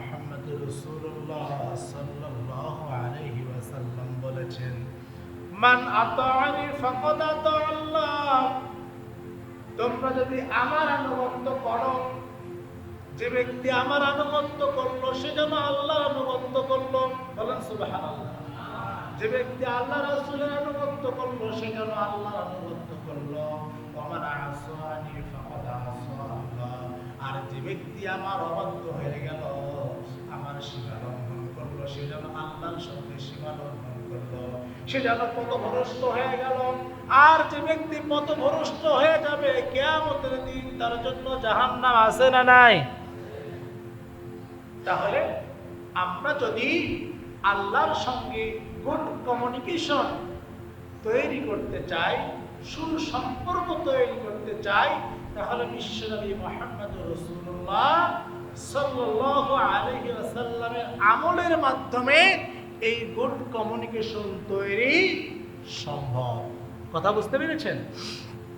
মোহাম্মদ রসুল্লাহ সাল্লাল্লাহু আলাইহি ওয়াসাল্লাম বলেছেন, মান আতাআনি ফাকাদ আল্লাহ তোমরা যদি আমার করো, যে ব্যক্তি আমার সে যেন আল্লাহর বলেন যে ব্যক্তি আল্লাহ রাসূলের আনুগত্য করল, সে যেন আল্লাহর ফাকাদ আর যে ব্যক্তি আমার অবাধ্য হয়ে গেল সঙ্গে সীমা লঙ্ঘন সে যেন হয়ে গেল। আর যে ব্যক্তি হয়ে যাবে দিন তার জন্য জাহান্নাম আছে না নাই? তাহলে আমরা যদি আল্লাহর সঙ্গে গুড কমিউনিকেশন তৈরি করতে চাই, সুসম্পর্ক তৈরি করতে চাই, তাহলে বিশ্বনবী মোহাম্মদ রসুল্লাহ সাল্লাল্লাহু আলাইহি ওয়াসাল্লামের আমলের মাধ্যমে এই গুড কমিউনিকেশন তৈরি সম্ভব। কথা বুঝতে পেরেছেন?